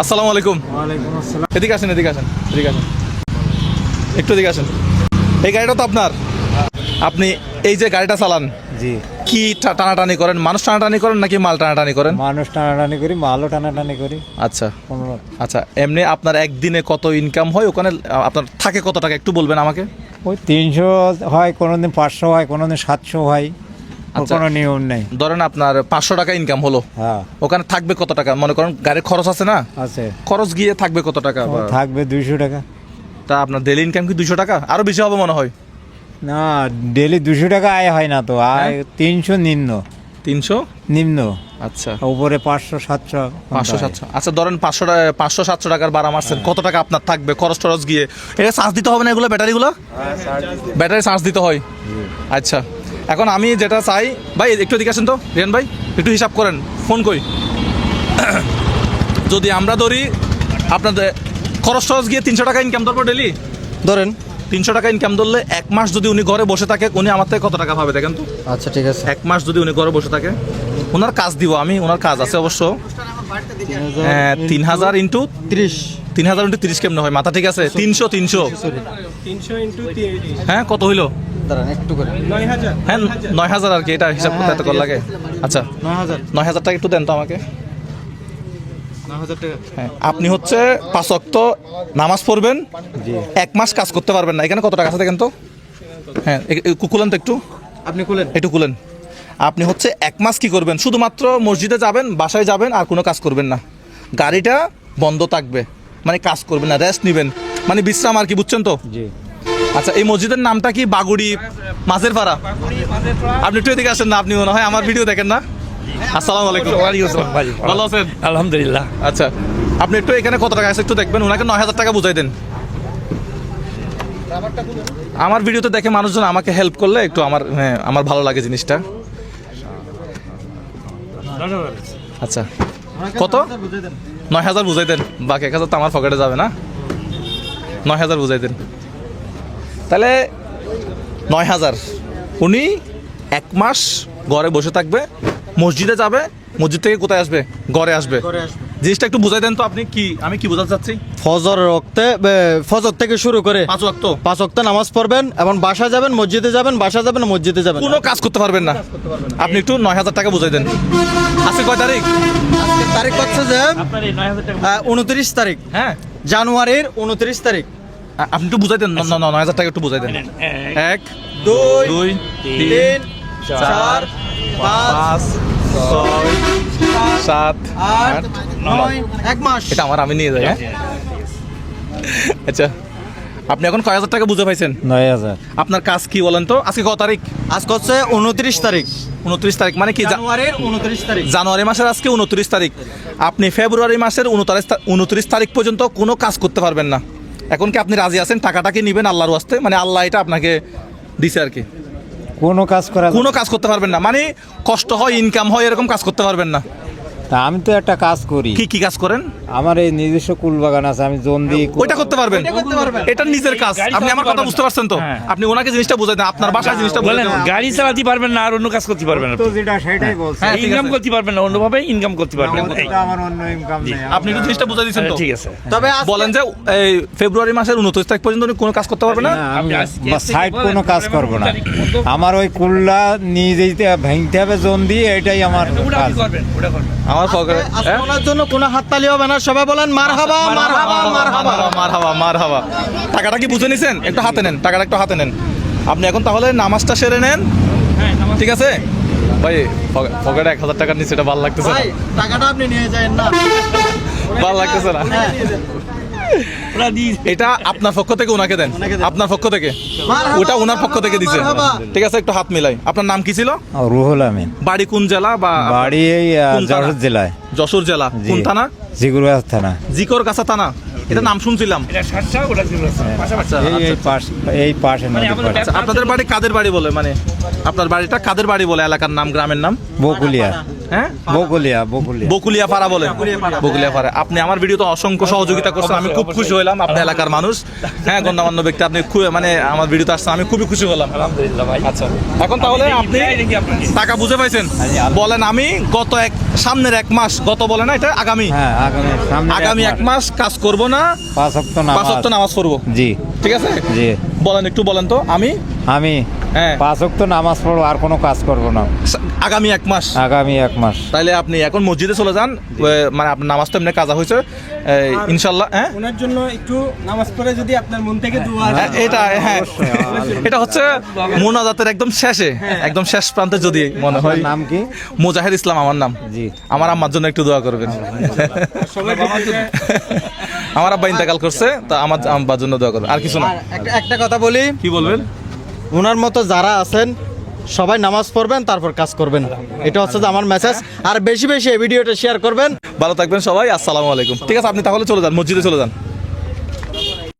আসসালামু আলাইকুম। এদিকে আসেন এদিকে আসেন এদিকে আসেন। একটু এদিকে আসেন। এই গাড়িটা তো আপনার। আপনি এই যে গাড়িটা চালান জি। কি টানাটানি করেন? মানুষ টানাটানি করেন নাকি মাল টানাটানি করেন? মানুষ টানাটানি করি মালও টানাটানি করি। আচ্ছা। আচ্ছা এমনি আপনার একদিনে কত ইনকাম হয়? ওখানে আপনার থাকে কত টাকা? একটু বলবেন আমাকে। ওই তিনশো হয় কোনোদিন পাঁচশো হয় কোনোদিন সাতশো হয়। কোনো নিয়ম নেই। ধরেন আপনার পাঁচশো টাকা ইনকাম হলো। হ্যাঁ। ওখানে থাকবে কত টাকা? মনে করেন গাড়ির খরচ আছে না? আছে। খরচ গিয়ে থাকবে কত টাকা? থাকবে দুইশো টাকা। তা আপনার ডেলি ইনকাম কি দুশো টাকা? আরও বেশি হবে মনে হয়। না ডেলি দুশো টাকা আয় হয় না তো। আয় তিনশো নিম্ন। তিনশো? নিম্ন। আচ্ছা। উপরে পাঁচশো সাতশো পাঁচশো সাতশো। আচ্ছা ধরেন পাঁচশো টাকা পাঁচশো সাতশো টাকার ভাড়া মারছেন। কত টাকা আপনার থাকবে? খরচ টরচ গিয়ে। এটা চার্জ দিতে হবে না এগুলো ব্যাটারিগুলো? ব্যাটারি চার্জ দিতে হয়। আচ্ছা। এখন আমি যেটা চাই ভাই একটু এদিকে আসেন তো। রিয়ান ভাই একটু হিসাব করেন ফোন কই যদি আমরা ধরি আপনাদের খরচ টরচ গিয়ে তিনশো টাকা ইনকাম ধরবো ডেলি ধরেন। তিনশো টাকা ইনকাম ধরলে এক মাস যদি উনি ঘরে বসে থাকে উনি আমার থেকে কত টাকা পাবে দেখেন তো? আচ্ছা ঠিক আছে। এক মাস যদি উনি ঘরে বসে থাকে ওনার কাজ দিব আমি ওনার কাজ আছে অবশ্য। হ্যাঁ, তিন হাজার ইন্টু তিরিশ। তিন হাজার ইন্টু তিরিশ কেমনে হয়? মাথা ঠিক আছে? তিনশো। তিনশো হ্যাঁ কত হইল? দাঁড়ান একটু করে। হ্যাঁ নয় হাজার আর কি এটা হিসাব করতে এত কর লাগে। আচ্ছা নয় হাজার নয় হাজার টাকা একটু দেন তো আমাকে। হ্যাঁ আপনি হচ্ছে পাঁচ অক্ত নামাজ পড়বেন এক মাস কাজ করতে পারবেন না। এখানে কত টাকা আছে দেখেন তো? হ্যাঁ কুকুলেন তো একটু। আপনি খুলেন একটু কুলেন। আপনি হচ্ছে এক মাস কি করবেন? শুধুমাত্র মসজিদে যাবেন বাসায় যাবেন আর কোনো কাজ করবেন না। গাড়িটা বন্ধ থাকবে। মানে কাজ করবেন না রেস্ট নেবেন। মানে বিশ্রাম আর কি বুঝছেন তো? জি। আচ্ছা এই মসজিদের নামটা কি? বাগুড়ি মাঝের পাড়া আপনি একটু এদিকে আসেন না আপনি মনে হয় আমার ভিডিও দেখেন না? আসসালামু আলাইকুম। ভালো আছেন? আলহামদুলিল্লাহ। আচ্ছা আপনি একটু এখানে কত টাকা আছে একটু দেখবেন ওনাকে নয় হাজার টাকা বুঝাই দেন। আমার ভিডিওতে দেখে মানুষজন আমাকে হেল্প করলে একটু আমার হ্যাঁ আমার ভালো লাগে জিনিসটা। আচ্ছা কত? নয় হাজার বুঝাই দেন। বাকি এক হাজার তো আমার পকেটে যাবে না। নয় হাজার বুঝাই দেন। তাহলে নয় হাজার। উনি এক মাস ঘরে বসে থাকবে মসজিদে যাবে মসজিদ থেকে কোথায় আসবে? ঘরে আসবে। জিনিসটা একটু বুঝাই দেন তো আপনি কি আমি কি বোঝাতে চাচ্ছি? ফজর রক্তে ফজর থেকে শুরু করে পাঁচ ওয়াক্ত পাঁচ ওয়াক্ত নামাজ পড়বেন এবং বাসা যাবেন মসজিদে যাবেন বাসা যাবেন মসজিদে যাবেন। কোনো কাজ করতে পারবেন না। আপনি একটু নয় হাজার টাকা বুঝাই দেন। আজকে কয় তারিখ? তারিখ হচ্ছে যে উনত্রিশ তারিখ। হ্যাঁ। জানুয়ারির উনত্রিশ তারিখ। আপনি একটু বুঝাই দেন। নয় হাজার টাকা একটু বুঝাই দেন। এক দুই দুই তিন চার পাঁচ ছয় সাত আট নয় এক মাস। এটা আমার আমি নিয়ে যাই হ্যাঁ? আচ্ছা আপনি এখন কয় হাজার টাকা বুঝে পাইছেন? নয় হাজার। আপনার কাজ কি বলেন তো? আজকে কত তারিখ? আজকে হচ্ছে উনত্রিশ তারিখ। উনত্রিশ তারিখ মানে কি? জানুয়ারির উনত্রিশ তারিখ। জানুয়ারি মাসের আজকে উনত্রিশ তারিখ। আপনি ফেব্রুয়ারি মাসের উনতারিশ উনত্রিশ তারিখ পর্যন্ত কোনো কাজ করতে পারবেন না। এখন কি আপনি রাজি আছেন? টাকাটা কি নেবেন আল্লাহর ওয়াস্তে? মানে আল্লাহ এটা আপনাকে দিছে আর কি। কোনো কাজ করা কোনো কাজ করতে পারবেন না। মানে কষ্ট হয় ইনকাম হয় এরকম কাজ করতে পারবেন না। তা আমি তো একটা কাজ করি। কি কি কাজ করেন? আমার এই নিজস্ব কুল বাগান আছে আমি জন দিই ওইটা করতে পারবেন। এটা নিজের কাজ। আপনি আমার কথা বুঝতে পারছেন তো? আপনি ওনাকে জিনিসটা বুঝাই দেন আপনার বাসায় জিনিসটা বুঝাই বলেন গাড়ি চালাতে পারবেন না আর অন্য কাজ করতে পারবেন না তো যেটা সেটাই বলছি। হ্যাঁ, ইনকাম করতে পারবেন না অন্যভাবে ইনকাম করতে পারবেন আমার তো আমার অন্য ইনকাম নেই। আপনি একটু জিনিসটা বুঝাই দিচ্ছেন তো? ঠিক আছে। তবে বলেন যে এই ফেব্রুয়ারি মাসের উনত্রিশ তারিখ পর্যন্ত উনি কোনো কাজ করতে পারবে না? না, আমি সাইড কোনো কাজ করব না? আমার ওই কুল্লা নিয়ে যেতে ভাঙতে হবে জোন দিয়ে এটাই আমার কাজ। করবেন ওটা করবেন। আমার পকেটে আজকে জন্য কোনো হাততালি হবে না। সবাই বলেন মার হাবা মার হাবা মার হাবা। মার হাওয়া মার হাওয়া টাকাটা কি বুঝে নিছেন? একটু হাতে নেন টাকাটা একটু হাতে নেন। আপনি এখন তাহলে নামাজটা সেরে নেন। ঠিক আছে? ভাই পকে- পকেটে এক হাজার টাকার নিচে এটা ভালো লাগতেছে টাকাটা আপনি নিয়ে যাবেন না। ভালো লাগতেছে না। হ্যাঁ। এটা আপনার পক্ষ থেকে ওনাকে দেন। আপনার পক্ষ থেকে। ওটা ওনার পক্ষ থেকে দিছে। ঠিক আছে একটু হাত মিলাই। আপনার নাম কি ছিল? রুহুল আমিন। বাড়ি কোন জেলা বা বাড়ি জেলায়। যশোর জেলা। কোন থানা? জিগুরবাজ থানা। জিকর কাছা থানা। এটা নাম শুনছিলাম। ছিল পাশাপাশি। আচ্ছা এই আচ্ছা। পাশ এই পাশে মানে আপনাদের বাড়ি কাদের বাড়ি বলে? মানে আপনার বাড়িটা কাদের বাড়ি বলে এলাকার নাম গ্রামের নাম? বকুলিয়া। হ্যাঁ? বকুলিয়া বকুলিয়া। বকুলিয়া পাড়া বলে। বকুলিয়া পাড়া। আপনি আমার ভিডিওতে অসংখ্য সহযোগিতা করছেন। আমি খুব খুশি হলাম আপনি এলাকার মানুষ। হ্যাঁ গণ্যমান্য ব্যক্তি আপনি খুব মানে আমার ভিডিওতে আসছেন আমি খুবই খুশি হলাম। আলহামদুলিল্লাহ ভাই। আচ্ছা। এখন তাহলে আপনি টাকা বুঝে পাইছেন? বলেন আমি গত এক সামনের এক মাস গত বলে না এটা আগামী? হ্যাঁ আগামী সামনে আগামী এক মাস। কাজ করব না পাঁচ সপ্তাহ নামাজ। করব নামাজ পড়ব। জি। ঠিক আছে? জি। বলেন একটু বলেন তো আমি? আমি হ্যাঁ। পাঁচ অক্ট নামাজ পড়ব আর কোনো কাজ করব না। আগামী এক মাস? আগামী এক মাস। তাইলে আপনি এখন মসজিদে চলে যান মানে আপনার নামাজ তো এমনি কাজা হয়েছে ইনশাল্লাহ হ্যাঁ? ওনার জন্য একটু নামাজ পড়ে যদি আপনার মন থেকে দোয়া হ্যাঁ, এটা হ্যাঁ। এটা হচ্ছে মোনাজাতের একদম শেষে একদম শেষ প্রান্তে যদি মনে হয়। নাম কি? মুজাহির ইসলাম আমার নাম। জি। আমার আম্মার জন্য একটু দোয়া করবেন। আমার আব্বা ইন্তেকাল করছে তা আমার আব্বার জন্য দোয়া করবেন। আর কিছু না। একটা একটা কথা বলি। কি বলবেন? ওনার মতো যারা আছেন, সবাই নামাজ পড়বেন, তারপর কাজ করবেন। এটা হচ্ছে যে আমার মেসেজ আর বেশি বেশি এই ভিডিওটা শেয়ার করবেন। ভালো থাকবেন সবাই, আসসালামু আলাইকুম। ঠিক আছে, আপনি তাহলে চলে যান, মসজিদে চলে যান।